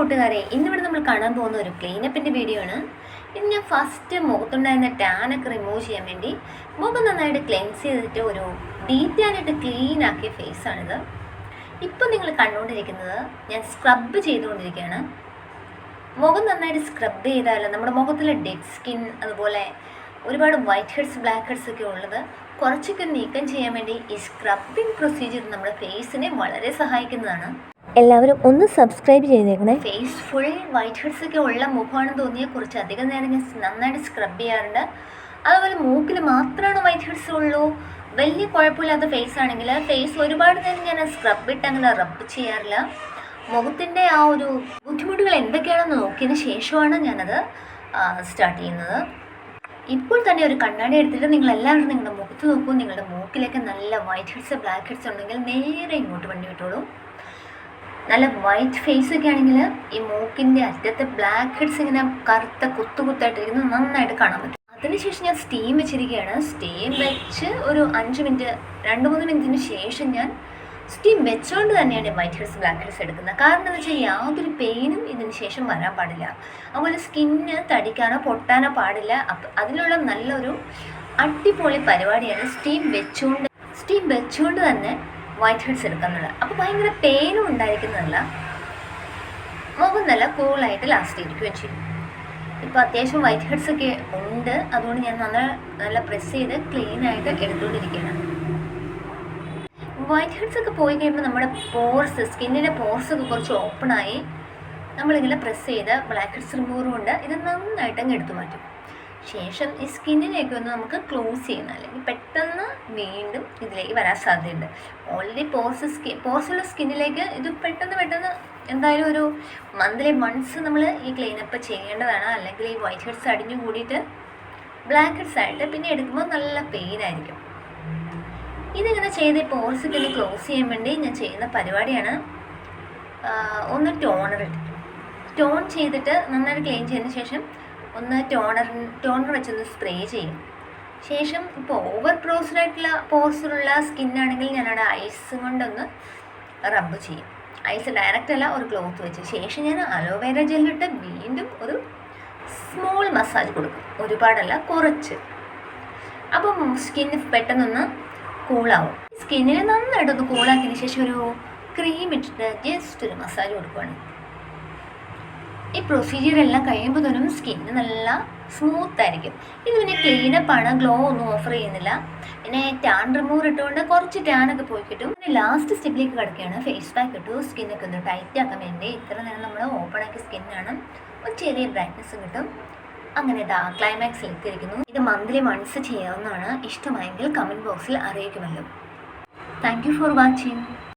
കൂട്ടുകാരെ ഇന്നിവിടെ നമ്മൾ കാണാൻ പോകുന്ന ഒരു ക്ലീനപ്പിന്റെ വീഡിയോ ആണ്. ഇന്ന് ഞാൻ ഫസ്റ്റ് മുഖത്തുണ്ടായിരുന്ന ടാനൊക്കെ റിമൂവ് ചെയ്യാൻ വേണ്ടി മുഖം നന്നായിട്ട് ക്ലെൻസ് ചെയ്തിട്ട് ഒരു ഡീറ്റാനായിട്ട് ക്ലീൻ ആക്കിയ ഫേസാണിത് ഇപ്പം നിങ്ങൾ കണ്ടുകൊണ്ടിരിക്കുന്നത് ഞാൻ സ്ക്രബ് ചെയ്തുകൊണ്ടിരിക്കുകയാണ്. മുഖം നന്നായിട്ട് സ്ക്രബ് ചെയ്താൽ നമ്മുടെ മുഖത്തിലെ ഡെഡ് സ്കിൻ അതുപോലെ ഒരുപാട് വൈറ്റ് ഹെഡ്സ് ബ്ലാക്ക് ഹെഡ്സ് ഒക്കെ ഉള്ളത് കുറച്ചൊക്കെ നീക്കം ചെയ്യാൻ വേണ്ടി ഈ സ്ക്രബിങ് പ്രൊസീജിയർ നമ്മുടെ ഫേസിനെ വളരെ സഹായിക്കുന്നതാണ്. എല്ലാവരും ഒന്ന് സബ്സ്ക്രൈബ് ചെയ്തേക്കണേ. ഫേസ് ഫുൾ വൈറ്റ് ഹെഡ്സ് ഒക്കെ ഉള്ള മുഖമാണെന്ന് തോന്നിയ കുറച്ച് അധികം നേരം ഞാൻ നന്നായിട്ട് സ്ക്രബ് ചെയ്യാറുണ്ട്. അതുപോലെ മൂക്കിൽ മാത്രമാണ് വൈറ്റ് ഹെഡ്സ് ഉള്ളൂ? വലിയ കുഴപ്പമില്ലാത്ത ഫേസ് ആണെങ്കിൽ ഫേസ് ഒരുപാട് നേരം ഞാൻ സ്ക്രബ് ഇട്ട് അങ്ങനെ റബ്ബ് ചെയ്യാറില്ല. മുഖത്തിന്റെ ആ ഒരു ബുദ്ധിമുട്ടുകൾ എന്തൊക്കെയാണെന്ന് നോക്കിയതിന് ശേഷമാണ് ഞാനത് സ്റ്റാർട്ട് ചെയ്യുന്നത്. ഇപ്പോൾ തന്നെ ഒരു കണ്ണാടി എടുത്തിട്ട് നിങ്ങൾ എല്ലാവരും നിങ്ങളുടെ മുഖത്ത് നോക്കൂ. നിങ്ങളുടെ മൂക്കിലൊക്കെ നല്ല വൈറ്റ് ഹെഡ്സ് ബ്ലാക്ക് ഹെഡ്സ് ഉണ്ടെങ്കിൽ നേരെ ഇങ്ങോട്ട് വണ്ടി വിട്ടോളൂ. നല്ല വൈറ്റ് ഫേസ് ഒക്കെ ആണെങ്കിൽ ഈ മൂക്കിന്റെ അറ്റത്തെ ബ്ലാക്ക് ഹെഡ്സ് ഇങ്ങനെ കറുത്ത കുത്തു കുത്തായിട്ടിരിക്കുന്നത് നന്നായിട്ട് കാണാൻ പറ്റും. അതിനുശേഷം ഞാൻ സ്റ്റീം വെച്ചിരിക്കുകയാണ്. സ്റ്റീം വെച്ച് ഒരു അഞ്ച് മിനിറ്റ് രണ്ട് മൂന്ന് മിനിറ്റിന് ശേഷം ഞാൻ സ്റ്റീം വെച്ചുകൊണ്ട് തന്നെയാണ് വൈറ്റ് ഹെഡ്സ് ബ്ലാക്ക് ഹെഡ്സ് എടുക്കുന്നത്. കാരണം എന്ന് വെച്ചാൽ യാതൊരു പെയിനും ഇതിന് ശേഷം വരാൻ പാടില്ല. അതുപോലെ സ്കിന്ന് തടിക്കാനോ പൊട്ടാനോ പാടില്ല. അപ്പം അതിനുള്ള നല്ലൊരു അടിപൊളി പരിപാടിയാണ് സ്റ്റീം വെച്ചുകൊണ്ട് സ്റ്റീം വെച്ചുകൊണ്ട് തന്നെ വൈറ്റ് ഹെഡ്സ് എടുക്കുന്നുള്ളത് അപ്പോൾ ഭയങ്കര പെയിനും ഉണ്ടായിരിക്കുന്നതല്ല. മുഖം നല്ല കൂളായിട്ട് ലാസ്റ്റ് ഇരിക്കുകയും ചെയ്യും ഇപ്പോൾ അത്യാവശ്യം വൈറ്റ് ഹെഡ്സ് ഒക്കെ ഉണ്ട്. അതുകൊണ്ട് ഞാൻ നല്ല നല്ല പ്രസ് ചെയ്ത് ക്ലീൻ ആയിട്ട് എടുത്തുകൊണ്ടിരിക്കുകയാണ്. വൈറ്റ് ഹെഡ്സ് ഒക്കെ പോയി കഴിയുമ്പോൾ നമ്മുടെ പോർസ് സ്കിന്നിന്റെ പോർസ് ഒക്കെ കുറച്ച് ഓപ്പണായി നമ്മളിങ്ങനെ പ്രസ് ചെയ്ത് ബ്ലാക്ക് ഹെഡ്സ് റിമൂവർ കൊണ്ട് ഇത് നന്നായിട്ട് അങ്ങ് എടുത്തു മാറ്റും. ശേഷം ഈ സ്കിന്നിലേക്ക് ഒന്ന് നമുക്ക് ക്ലോസ് ചെയ്യണം. അല്ലെങ്കിൽ പെട്ടെന്ന് വീണ്ടും ഇതിലേക്ക് വരാൻ സാധ്യതയുണ്ട്. ഓൾറെഡി പോസ് സ്കിൻ പോസുള്ള സ്കിന്നിലേക്ക് ഇത് പെട്ടെന്ന് പെട്ടെന്ന് എന്തായാലും ഒരു മന്ത്ലി മൺസ് നമ്മൾ ഈ ക്ലീനപ്പ് ചെയ്യേണ്ടതാണ്. അല്ലെങ്കിൽ ഈ വൈറ്റ് ഹെഡ്സ് അടിഞ്ഞു കൂടിയിട്ട് ബ്ലാക്ക് ഹെഡ്സ് ആയിട്ട് പിന്നെ എടുക്കുമ്പോൾ നല്ല പെയിൻ ആയിരിക്കും. ഇതിങ്ങനെ ചെയ്ത് പോർസൊക്കെ ഒന്ന് ക്ലോസ് ചെയ്യാൻ വേണ്ടി ഞാൻ ചെയ്യുന്ന പരിപാടിയാണ്. ഒന്ന് ടോണർ ഇട്ടിട്ട് ടോൺ ചെയ്തിട്ട് നന്നായിട്ട് ക്ലീൻ ചെയ്തതിന് ശേഷം ഒന്ന് ടോണർ ടോണർ വെച്ചൊന്ന് സ്പ്രേ ചെയ്യും. ശേഷം ഇപ്പോൾ ഓവർ പ്രോസ്ഡായിട്ടുള്ള പോർസിലുള്ള സ്കിന്നാണെങ്കിൽ ഞാനവിടെ ഐസ് കൊണ്ടൊന്ന് റബ്ബ് ചെയ്യും. ഐസ് ഡയറക്റ്റ് അല്ല ഒരു ക്ലോത്ത് വെച്ച്. ശേഷം ഞാൻ അലോവേര ജെല്ലിട്ട് വീണ്ടും ഒരു സ്മോൾ മസാജ് കൊടുക്കും. ഒരുപാടല്ല കുറച്ച്. അപ്പം സ്കിന്ന് പെട്ടെന്നൊന്ന് കൂളാവും. സ്കിന്നിനെ നന്നായിട്ടൊന്ന് കൂളാക്കിയതിന് ശേഷം ഒരു ക്രീം ഇട്ടിട്ട് ജസ്റ്റ് ഒരു മസാജ് കൊടുക്കുകയാണ് ഈ പ്രൊസീജിയർ എല്ലാം കഴിയുമ്പോൾ തന്നെ സ്കിന്ന് നല്ല സ്മൂത്ത് ആയിരിക്കും. ഇത് പിന്നെ ക്ലീനപ്പ് ആണ് ഗ്ലോ ഒന്നും ഓഫർ ചെയ്യുന്നില്ല. പിന്നെ ടാൻ റിമൂവർ ഇട്ടുകൊണ്ട് കുറച്ച് ടാനൊക്കെ പോയി കിട്ടും. പിന്നെ ലാസ്റ്റ് സ്റ്റെപ്പിലേക്ക് കിടക്കുകയാണ്. ഫേസ് പാക്ക് ഇട്ടു സ്കിന്നൊക്കെ ഒന്ന് ടൈറ്റ് ആക്കാൻ വേണ്ടി. ഇത്ര നേരം നമ്മൾ ഓപ്പൺ ആക്കിയ സ്കിന്നാണ് ഒരു ചെറിയ ബ്രൈറ്റ്നസ് കിട്ടും. അങ്ങനെ ദാ ക്ലൈമാക്സിൽ എത്തിയിരിക്കുന്നു ഇത് മന്ത്ലി മൺസ് ചെയ്യാവുന്നതാണ്. ഇഷ്ടമായെങ്കിൽ കമന്റ് ബോക്സിൽ അറിയിക്കുമല്ലോ. Thank you for watching